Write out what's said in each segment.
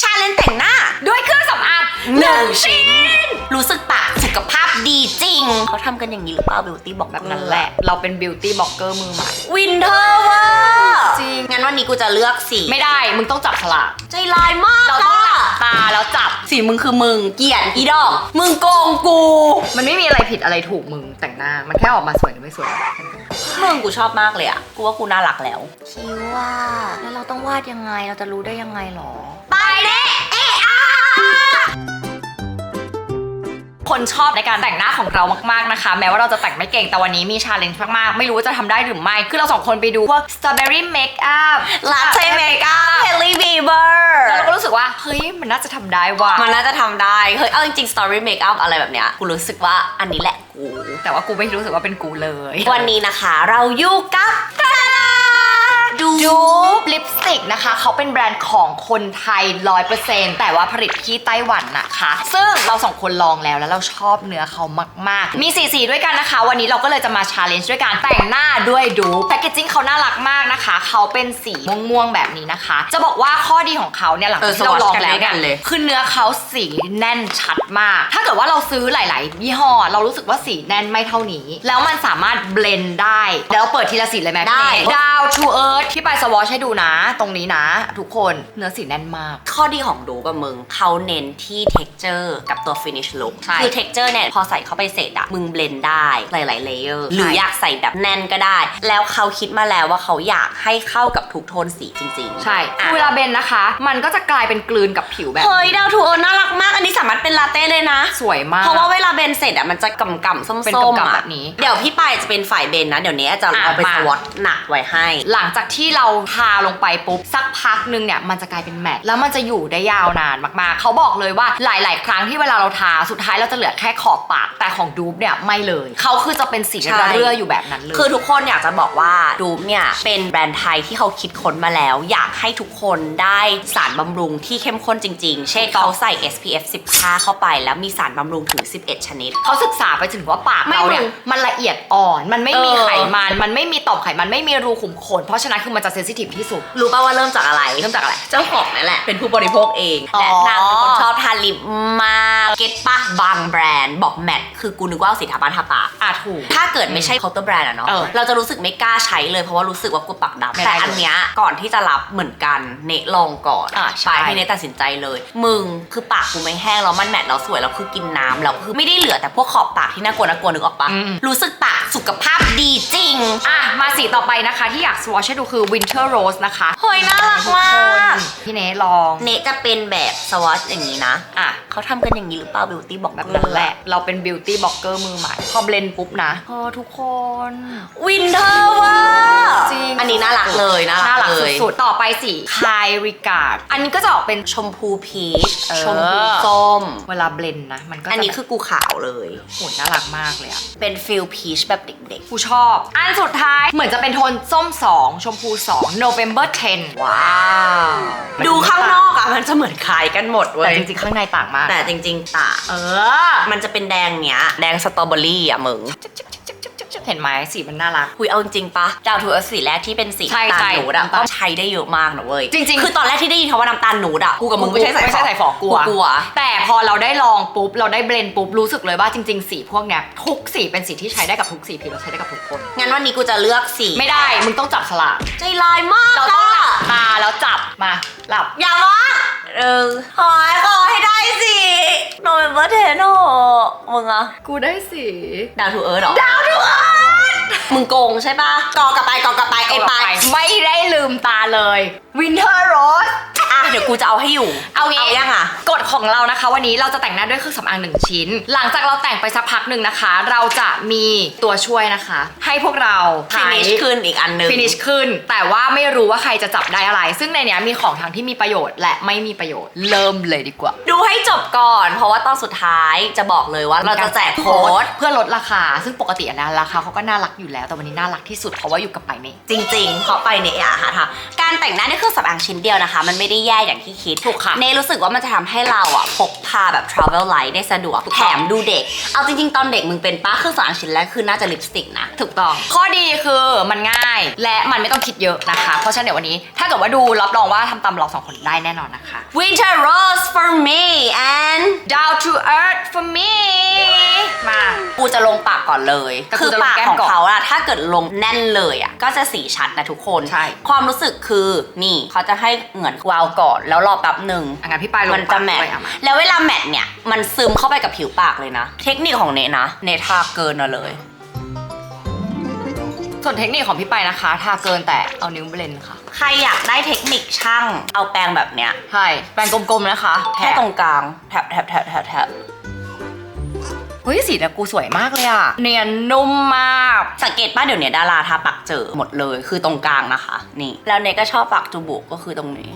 ชาเลนจ์แต่งหน้า ด้วยเครื่องสำอางหนึ่งชิ้น รู้สึกปากสุขภาพดีจริง เขาทำกันอย่างนี้หรือเปล่าบิวตี้บอกแบบนั้นแหละ เราเป็นบิวตี้บล็อกเกอร์มือใหม่วินเทอร์ว่าจริง งั้นวันนี้กูจะเลือกสีไม่ได้ มึงต้องจับฉลากใจร้ายมากเราต้องหลัอะบตาแล้วจับสีมึงคือมึงเกลียดอีดอกมึงโกงกู มันไม่มีอะไรผิดอะไรถูกมึงแต่งหน้า มันแค่ออกมาสวยหรือไม่สวยมึงกูชอบมากเลยอะกูว่ากูน่ารักแล้วคิวว่าแล้วเราต้องวาดยังไงเราจะรู้ได้ยังไงหรอไป คนชอบในการแต่งหน้าของเรามากๆนะคะ แม้ว่าเราจะแต่งไม่เก่งแต่วันนี้มีชาเลนจ์มากๆ ไม่รู้ว่าจะทำได้หรือไม่ คือเราสองคนไปดูพวก strawberry makeup ลาเต้เมคอัพเฮลลี่บีเบอร์แล้วเราก็รู้สึกว่า เฮ้ย มันน่าจะทำได้ว่ะมันน่าจะทำได้ เฮ้ย เอาจริงๆ story makeup อะไรแบบเนี้ยกูรู้สึกว่าอันนี้แหละกู แต่ว่ากูไม่รู้สึกว่าเป็นกูเลย วันนี้นะคะเราอยู่กับ ตาดูดูลิปสติกนะคะ เขาเป็นแบรนด์ของคนไทย 100%แต่ว่าผลิตที่ไต้หวันนะคะ ซึ่งเราสองคนลองแล้วแล้วเราชอบเนื้อเขามาก ๆ มีสีสีด้วยกันนะคะ วันนี้เราก็เลยจะมาชาเลนจ์ด้วยการแต่งหน้าด้วยดูแพคเกจิ้งเขาน่ารักมากนะคะ เขาเป็นสีม่วง ๆ แบบนี้นะคะ จะบอกว่าข้อดีของเขาเนี่ยหลังจากที่เราลองแล้วเนี่ยคือเนื้อเขาสีแน่นชัดมาก ถ้าเกิดว่าเราซื้อหลาย ๆ ยี่ห้อ เรารู้สึกว่าสีแน่นไม่เท่านี้ แล้วมันสามารถเบลนด์ได้ แล้วเปิดทีละสีเลยไหมพี่ได้เนยดาวทูเอิร์ธที่ไปสวอชให้ดูนะ ตรงนี้นะ ทุกคนเนื้อสีแน่นมาก ข้อดีของดูกับมึงเขาเน้นที่ texture กับตัว finish look ใช่คือ texture เนี่ยพอใส่เข้าไปเสร็จอะมึงเบลนได้หลายๆ layer ใช่หรืออยากใส่แบบแน่นก็ได้ แล้วเขาคิดมาแล้วว่าเขาอยากให้เข้ากับทุกโทนสีจริงๆ ใช่อะคือเวลาเบนนะคะ มันก็จะกลายเป็นกลืนกับผิวแบบเฮ้ยดาวทูเออน่ารักมาก อันนี้สามารถเป็นลาเต้เลยนะ สวยมาก เพราะว่าเวลาเบนเสร็จอะมันจะกำกำๆส้มๆเป็นกำๆอะแบบนี้ เดี๋ยวพี่ปายจะเป็นฝ่ายเบนนะ เดี๋ยวนี้จะอะเอาไปมาสวอตหนักไว้ให้ หลังจากที่เราทาลงไปปุ๊บสักพักหนึงเนี่ยมันจะกลายเป็นแมตต์แล้วมันจะอยู่ได้ยาวนานมากๆ เขาบอกเลยว่าหลาย ๆ ครั้งที่เวลาเราทาสุดท้ายเราจะเหลือแค่ขอบปาก แต่ของดูบเนี่ยไม่เลยเขาคือจะเป็นสีใช่ระเรื่ออยู่แบบนั้นเลยคือทุกคนอยากจะบอกว่าดูมเนี่ยเป็นแบรนด์ไทยที่เขาคิดค้นมาแล้ว อยากให้ทุกคนได้สารบำรุงที่เข้มข้นจริง ๆ เช่นเขาใส่ SPF 15 เข้าไป แล้วมีสารบำรุงถึง 11 ชนิดเขาศึกษาไปถึงว่าปากไม่เราเนี่ยมึงมันละเอียดอ่อน มันไม่มีเออไขมันมันไม่มีต่อมไขมันไม่มีรูขุมขนเพราะฉะนั้นคือมันจะเซนซิทีฟที่สุด รู้ป่าว่าเริ่มจากอะไร เริ่มจากอะไร เจ้าของนั่นแหละ เป็นผู้บริโภคเองอ๋อและนางเป็นคนชอบทาลิปมาก เก็ตปะบางแบรนด์บอกแมทคือกูนึกว่าเอาสีทาบ้านทาปาก อะถูก ถ้าเกิดไม่ใช่เคาน์เตอร์แบรนด์อะเนาะ เออเราจะรู้สึกไม่กล้าใช้เลยเพราะว่ารู้สึกว่ากลัวปากดำไม่ได้แต่อันเนี้ยก่อนที่จะรับเหมือนกันเนะลองก่อนอะใช่ ไปให้เนะตัดสินใจเลย มึงคือปากกูไม่แห้งแล้วมันแมทแล้วสวยแล้วคือกินน้ำแล้วคือไม่ได้เหลือแต่พวกขอบปากที่น่ากลัวน่ากลัวนึกออกปะอืม รู้สึกปากสุขภาพดีจริง อะ มาสีต่อไปนะคะที่อยากสวอชให้ดูคือ Winter Rose นะคะ เฮ้ยน่ารักมา กพี่เนลอง เนะจะเป็นแบบสวอตอย่างนี้นะ อะเขาทำกันอย่างนี้หรือเปล่าบิวตี้บอกแบบนั้นแหละ เราเป็นบิวตี้บล็อกเกอร์มือใหม่พอเบลนด์ปุ๊บนะพอทุกคน วินเทอร์ว่าจริงอันนี้น่ารักเลยน่าน่ารัรักกเลยสุดๆต่อไปสีคายริการ์ดอันนี้ก็จะออกเป็นชมพูพีชเออชมพูส้ม เวลาเบลนด์นะมันก็จะอันนี้คือกูขาวเลยโหน่ารักมากเลยอะเป็นฟิลพีชแบบเด็ก กูชอบ อันสุดท้ายเหมือนจะเป็นโทนส้ม 2 ชมพู 2 November 10ว้าวๆดูข้างนอกอะมันจะเหมือนคล้ายกันหมดเว้แต่ยจริงๆข้างในต่างมาก แต่จริง ๆ ต่างเออ มันจะเป็นแดงเนี้ย แดงสตรอเบอรี่อะมึง เห็นไหมสีมันน่ารักคุยเอาจริงๆปะดาวทูเอร์สีแรกที่เป็นสีใช่น้ำตาลใช่หนูดอะน้ำตาลก็ใช้ได้เยอะมากนะเว้ยจริงๆ คือตอนแรกที่ได้ยินคำว่าน้ำตาลหนูดอะกูกับมึงไม่ใช่สายไม่ใช่สายฝอกลัว กลัว แต่พอเราได้ลองปุ๊บ เราได้เบลนด์ปุ๊บ รู้สึกเลยว่าจริง ๆ สีพวกเนี้ยทุกสีเป็นสีที่ใช้ได้กับทุกสีผิวเราใช้ได้กับทุกคน งั้นวันนี้กูจะเลือกสีไม่ได้มึงต้องจับฉลาก ใจร้ายมากเราต้องหลัอะบตาแล้วจับมาหลับ อย่าว่าเออขอให้ขอให้ได้สิโนเวมเบอร์เทนโมึงอะกูได้สีดาวทูเอิร์ธหรอ ดาวทูเอิร์ธ มึงโกงใช่ปะกอกลับไปกอกลับไปไอ้ไปไม่ได้ลืมตาเลย Winter Rose เดี๋ยวกูจะเอาให้อยู่เอางี้เอายังอะกฎของเรานะคะ วันนี้เราจะแต่งหน้าด้วยเครื่องสำอางหนึ่งชิ้น หลังจากเราแต่งไปสักพักหนึ่งนะคะ เราจะมีตัวช่วยนะคะ ให้พวกเราฟินิชขึ้นอีกอันหนึ่งฟินิชขึ้น แต่ว่าไม่รู้ว่าใครจะจับได้อะไร ซึ่งในเนี้ยมีของทั้งที่มีประโยชน์และไม่มีประโยชน์ เริ่มเลยดีกว่า ดูให้จบก่อน เพราะว่าตอนสุดท้ายจะบอกเลยว่าเราจะแจกโค้ดเพื่อลดราคา ซึ่งปกติอะนะราคาเขาก็น่ารักอยู่แล้ว แต่วันนี้น่ารักที่สุดเพราะว่าอยู่กับไปเน่จริงๆเพราะไปเนี่ยอะค่ะค่ะ การแต่งหน้าด้วยเครื่องสำอางชิ้นเดียวนะคะ มันไม่ได้แย่อย่างที่คิดถูกค่ะเนรู้สึกว่ามันจะทำให้เราอะพกพาแบบ travel light ได้สะดวกถูกต้องแถมดูเด็ก เอาจริงๆ ตอนเด็กมึงเป็นป้าเครื่องสำอางชิ้นแรกคือน่าจะลิปสติกนะ ถูกต้อง ข้อดีคือมันง่ายและมันไม่ต้องคิดเยอะนะคะ เพราะฉะนั้นเดี๋ยววันนี้ ถ้าเกิดว่าดูรับรองว่าทำตามเราสองคนได้แน่นอนนะคะ Winter Rose for me and Down to earth for me มากูจะลงปากก่อนเลย แต่กูคือจะลงปากแก้มของก่อนเขาอะถ้าเกิดลงแน่นเลยอะก็จะสีชัดนะทุกคน ใช่ ความรู้สึกคือนี่เขาจะให้เหมือนวาวก่อนแล้วรอแป๊บหนึ่ง อะงั้นพี่ปายลงมันจะแมทปากด้วยอะมาแล้วเวลาแมทเนี่ย มันซึมเข้าไปกับผิวปากเลยนะ เทคนิคของเนนะ เนทาเกินมาเลย ส่วนเทคนิคของพี่ปายนะคะ ทาเกินแต่เอานิ้วเบลนค่ะ ใครอยากได้เทคนิคช่าง เอาแปรงแบบเนี้ย ใช่ แปรงกลมๆนะคะแค่ตรงกลาง แถบแถบแถบแถบแถบเฮ้ยสีแต่กูสวยมากเลยอะเนียนนุ่มมาก สังเกตป้าเดี๋ยวเนี้ยดาราทาปากเจอหมดเลย คือตรงกลางนะคะ นี่ แล้วเนก็ชอบปากจูบุก็คือตรงนี้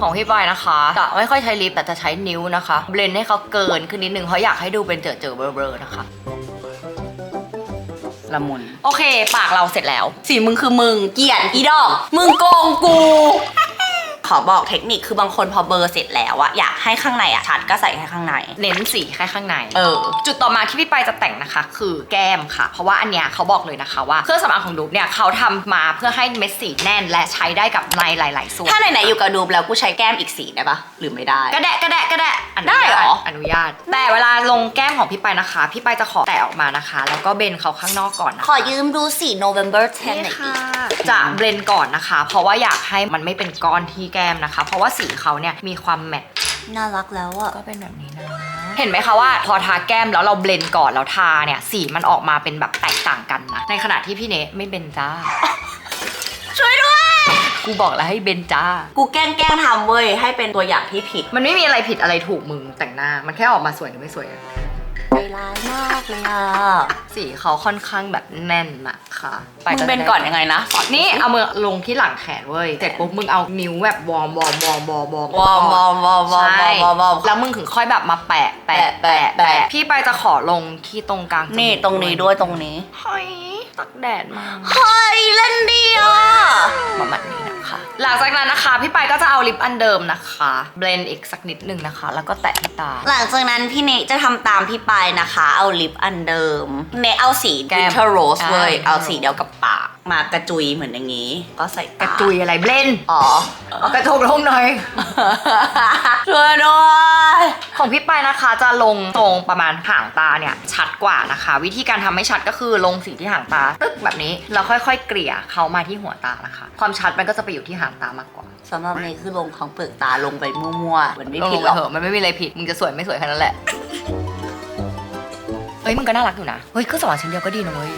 ของพี่ปายนะคะจะไม่ค่อยใช้ลิปแต่จะใช้นิ้วนะคะเบลนให้เขาเกินขึ้นนิดนึงเพราะอยากให้ดูเป็นเจอเจอๆเบลอๆนะคะละมุน โอเค ปากเราเสร็จแล้ว สีมึงคือมึงเกลียดอีดอก มึงโกงกู ขอบอกเทคนิคคือบางคนพอเบลอร์เสร็จแล้วอะอยากให้ข้างในอะชัดก็ใส่แค่ข้างใน เน้นสีแค่ข้างใน เออ จุดต่อมาที่พี่ปายจะแต่งนะคะ คือแก้มค่ะ เพราะว่าอันเนี้ยเขาบอกเลยนะคะว่าเครื่องสำอางของดูบเนี่ยเขาทำมาเพื่อให้เม็ดสีแน่น และใช้ได้กับในหลาย ๆ ส่วนถ้าไหนๆอยู่กับดูบแล้วกูใช้แก้มอีกสีได้ปะหรือไม่ได้กระแดะกระแดะกระแดะอนุญาตได้เหรออนุญาต แต่เวลาลงแก้มของพี่ปายนะคะ พี่ปายจะขอแตะออกมานะคะ แล้วก็เบนเขาข้างนอกก่อนนะขอยืมดูสี November 10หน่นี่อยค่ะดิจะเบลนก่อนนะคะ เพราะว่าอยากให้มันไม่เป็นก้อนที่แก้มนะคะ เพราะว่าสีเขาเนี่ยมีความแมทน่ารักแล้วอะก็เป็นแบบนี้นะ เห็นไหมคะว่าพอทาแก้มแล้วเราเบลนก่อนแล้วทาเนี่ยสีมันออกมาเป็นแบบแตกต่างกันนะ ในขณะที่พี่เนทไม่เบนจ้า ช่วยด้วย กูบอกแล้วให้เบนจ้า กูแกล้งแกล้งทำเว้ยให้เป็นตัวอย่างที่ผิด มันไม่มีอะไรผิดอะไรถูกมึงแต่งหน้า มันแค่ออกมาสวยหรือไม่สวยอะใจ ร้ายมากเลยอะสีเขาค่อนข้างแบบแน่นนะคะมึงเป็นก่อนยังไงนะนี่เอามือลงที่หลังแขนเว้ย เสร็จปุ๊บมึงเอานิ้วแบบวอร์มวอร์มวอร์มวอร์มวอร์มวอร์มวอร์มวอร์มวอร์มใช่วอร์มวอร์มแล้วมึงถึงค่อยแบบมาแปะแปะแปะแปะแปะแปะพี่ไปจะขอลงที่ตรงกลางจมูกนี่ตรงนี้ด้วยตรงนี้เฮ้ยตักแดดมาเฮ้ยเล่นดีอะประมาณนี้นะคะหลังจากนั้นนะคะ พี่ไปก็จะเอาลิปอันเดิมนะคะ เบลนอีกสักนิดนึงนะคะ แล้วก็แตะที่ตา หลังจากนั้นพี่เนจะทำตามพี่ปายนะคะ เอาลิปอันเดิมเนเอาสีแก้ม Winter Rose เว้ยอ่าเอาสีเดียวกับปากมากระจุยเหมือนอย่างนี้ ก็ใส่ตากระจุยอะไรเบลนอ๋อ เอากระทงลงหน่อย ช่วยด้วยของพี่ไปายนะคะจะลงตรงประมาณห่างตาเนี่ยชัดกว่านะคะ วิธีการทำให้ชัดก็คือลงสีที่ห่างตาตึ๊กแบบนี้แล้วค่อยๆ เกลี่ยเขามาที่หัวตานะคะ ความชัดมันก็จะไปอยู่ที่ห่างตามากกว่าสำหรับเนคือลงของเปลือกตาลงไปมั่วๆมันไม่ลงผิดไปหรอกเถอะมันไม่มีอะไรผิดมึงจะสวยไม่สวยแค่นั้นแหละ เฮ้ยมึงก็น่ารักอยู่นะเฮ้ยเครื่องสำอางชิ้นเดียวก็ดีนะเว้ย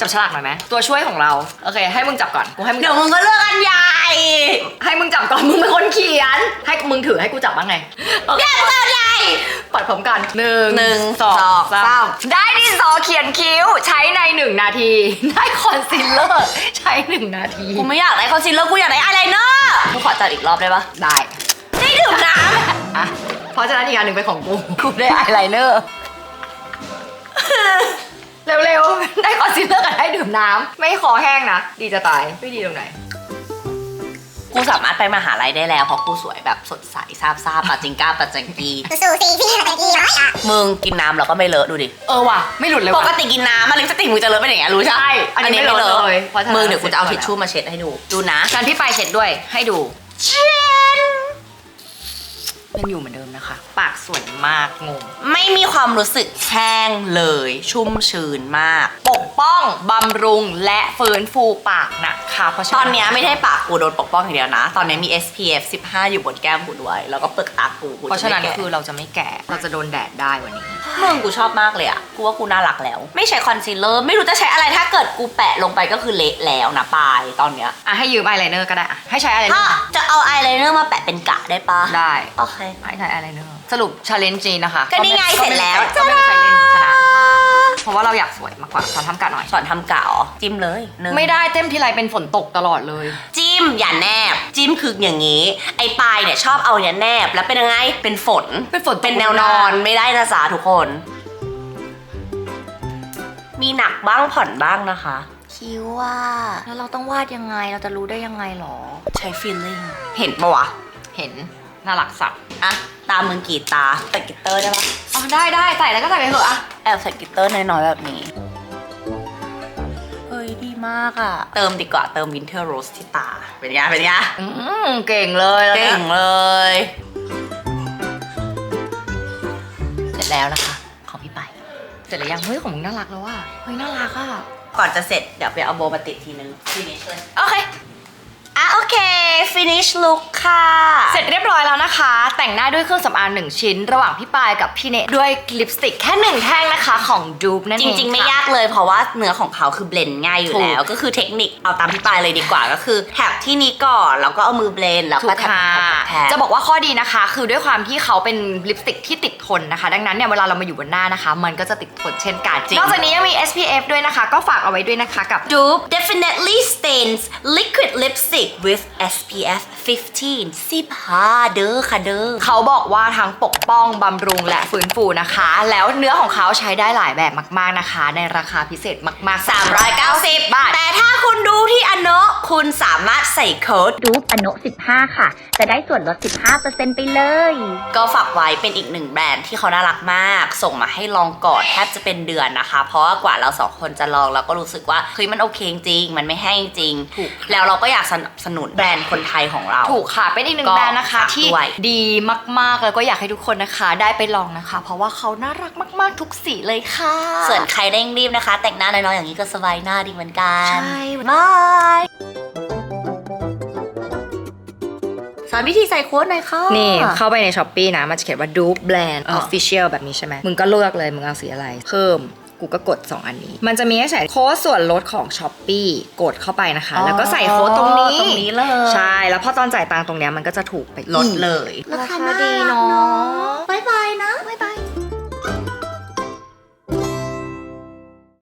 จับฉลากหน่อยไหมตัวช่วยของเราโอเค ให้มึงจับก่อนกูให้มึงเดี๋จัยวบมึงก็เลือกอันใหญ่ให้มึงจับก่อนมึงเป็นคนเขียน ให้มึงถือให้กูจับบ้างไงโอเคเลือกอันใหญ่ ปัดพร้อมกันหนึ่งหนึ่งสองสองสาสามมได้ดินสอเขียนคิ้วใช้ในหนึ่งนาที ได้คอนซีลเลอร์ใช้หนึ่งนาทีกูไม่อยากได้คอนซีลเลอร์กูอยากได้อายไลเนอร์กูขอจัดอีกรอบได้ปะได้ ได้ดื่มน้อะเพราะฉะนั้นอีกอันหนึ่งเป็นของกูกูได้อายไลเนอร์ เร็วๆ ได้คอนซีลเลอร์กับได้ดื่มน้ำ ไม่คอแห้งนะ ดีจะตาย ไม่ดีตรงไหนำกูสามารถไปมหาลัยได้แล้วเพราะกูสวยแบบสดใสซาบซ่าปาจิงก้าปาจังกีสู้ๆสิพี่มาแต่กี้ร้อยอะมึงกินน้ำแล้วก็ไม่เลอะดูดิ เออว่ะ ไม่หลุดเลยปว่ะกติกินน้ำมาลิปสติกมึงจะเลอะเป็นอย่างเงี้ยรู้ใช่ใช่อันนี้ไม่เลอะเลยเพราะฉะนั้น มึงเดี๋ยวกูจะเอาเสร็ทิจชก่อนชู่มาเช็ดให้ดู ดูนะ การพี่ปลายเช็ดด้วยให้ดูยังอยู่เหมือนเดิมนะคะ ปากสวยมากงง ไม่มีความรู้สึกแห้งเลย ชุ่มชื้นมาก ปกป้องบำรุงและฟื้นฟูปากนะคะ เพราะฉะตนั้อนเนี้ยไม่ใช่ปากกูโดนปกป้องอย่างเดียวนะ ตอนนี้มี SPF 15 อยู่บนแก้มกูด้วย แล้วก็เปลือกตากูกูเพราะฉะนั้นไม่แกคือเราจะไม่แก่ เราจะโดนแดดได้วันนี้มึงกูชอบมากเลยอะกูว่ากูน่ารักแล้ว ไม่ใช้คอนซีลเลอร์ ไม่รู้จะใช้อะไร ถ้าเกิดกูแปะลงไปก็คือเละแล้วนะปลายตอนเนี้ย อะให้ยืมอายไลเนอร์ก็ได้อะให้ใช้อายไลเนถ้าอร์จะเอาอายไลเนอร์มาแปะเป็นกะได้ปะได้ โอเคให้ใช้อายไลเนอร์สรุปชาเลนจ์นี้นะคะก็นี่ไงเสร็จแล้ว ก็ไม่มีใครเล่นชนะเพราะว่าเราอยากสวยมากกว่าตอนทำกันหน่อย สอนทำกะอ๋อจิ้มเลยหนึ่งไม่ได้เต็มทีไรเป็นฝนตกตลอดเลย จิ้มอย่าแนบ จิ้มคืออย่างนี้ ไอ้ปลายเนี่ยชอบเอาเนี่ยแนบ แล้วเป็นยังไงเป็นฝนเป็นฝนตก เป็นแนวนอนไม่ได้นะจ๊ะทุกคน มีหนักบ้างผ่อนบ้างนะคะ คิ้วว่า แล้วเราต้องวาดยังไงเราจะรู้ได้ยังไงหรอ ใช้ feeling เห็นปะวะเห็นน่ารักสักอะ ตามมึงกี่ตาใส่กลิตเตอร์ได้ปะอ๋อได้ได้ใส่แล้วก็ใส่ไปเถอะอะแอบใส่กลิตเตอร์น้อยๆแบบนี้เฮ้ยดีมากอะเติมดีกว่าเติมวินเทอร์โรสที่ตา เป็นไงเป็นไงอืมเก่งเลยแล้วเก่นี่ยงเลย เสร็จแล้วนะคะ ของพี่ไป เสร็จแล้วยังเฮ้ยของมึงน่ารักแล้วว่ะเฮ้ยน่ารักอะก่อนจะเสร็จเดี๋ยวไปเอาโบมาติดทีนึง finish เลยโอเคอะโอ เค finish look ค่ะ เสร็จเรียบร้อยแล้วนะคะ แต่งหน้าด้วยเครื่องสำอางหนึ่งชิ้น ระหว่างพี่ปายกับพี่เนทด้วยลิปสติกแค่หนึ่งแท่งนะคะของดูบนั่นจเองริงๆ ไม่ค่ะ ยากเลยเพราะว่าเนื้อของเขาคือเบลนง่ายอยู่ถูกแล้ว ก็คือเทคนิคเอาตามพี่ปายเลยดีกว่าก็คือแท็บที่นี้ก่อนแล้วก็เอามือเบลนแล้วถูก็กแท็บค่ะแท็บจะบอกว่าข้อดีนะคะ คือด้วยความที่เขาเป็นลิปสติกที่ติดทนนะคะ ดังนั้นเนี่ยเวลาเรามาอยู่บนหน้านะคะ มันก็จะติดทนเช่นกันจริงนอกจากนี้ยังมี SPF ด้วยนะคะ ก็ฝากเอาไว้ด้วยนะคะกับ Dupe definitely stains liquid lipstick with SPF 15 15เด้อค่ะเด้อเขาบอกว่าทั้งปกป้องบำรุงและฟื้นฟูนะคะ แล้วเนื้อของเขาใช้ได้หลายแบบมากๆนะคะ ในราคาพิเศษมาก ๆ 390 บาท แต่ถ้าคุณดูที่อโนะคุณสามารถใส่โค้ดดูปอโน15 ค่ะ จะได้ส่วนลด 15%ไปเลย ก็ฝากไว้เป็นอีกหนึ่งแบรนด์ที่เขาน่ารักมาก ส่งมาให้ลองก่อนแทบจะเป็นเดือนนะคะ เพราะว่ากว่าเราสองคนจะลองเราก็รู้สึกว่าเฮ้ยมันโอเคจริงมันไม่แห้งจริงถูกแล้วเราก็อยากสนับสนุนแบรนด์คนไทยของเรา ถูกค่ะ เป็นอีกหนึ่งก็แบรนด์นะคะฝากที่ด้วย ดีมากๆ แล้วก็อยากให้ทุกคนนะคะ ได้ไปลองนะคะ เพราะว่าเขาน่ารักมากๆ ทุกสีเลยค่ะส่วนใครเร่งรีบนะคะ แต่งหน้าน้อยๆอย่างนี้ก็สบายหน้าดีเหมือนกัน ใช่บายสอนวิธีใส่โค้ดหน่อยค่ะนี่เข้าไปในช้อปปีนะ มันจะเขียนว่า Dupe Brand อ่า Official แบบนี้ใช่ไหม มึงก็เลือกเลย มึงเอาสีอะไร เพิ่ม กูก็กด 2 อันนี้ มันจะมีให้ใส่โค้ดส่วนลดของ s h อ p e e กดเข้าไปนะคะ แล้วก็ใส่โค้ดตรงนี้ตรงนี้เลย ใช่ แล้วพอตอนจ่ายตังค์ตรงเนี้ยมันก็จะถูกไปลดเลยราคาดีเนาะบ๊ายบายนะบ๊ายบาย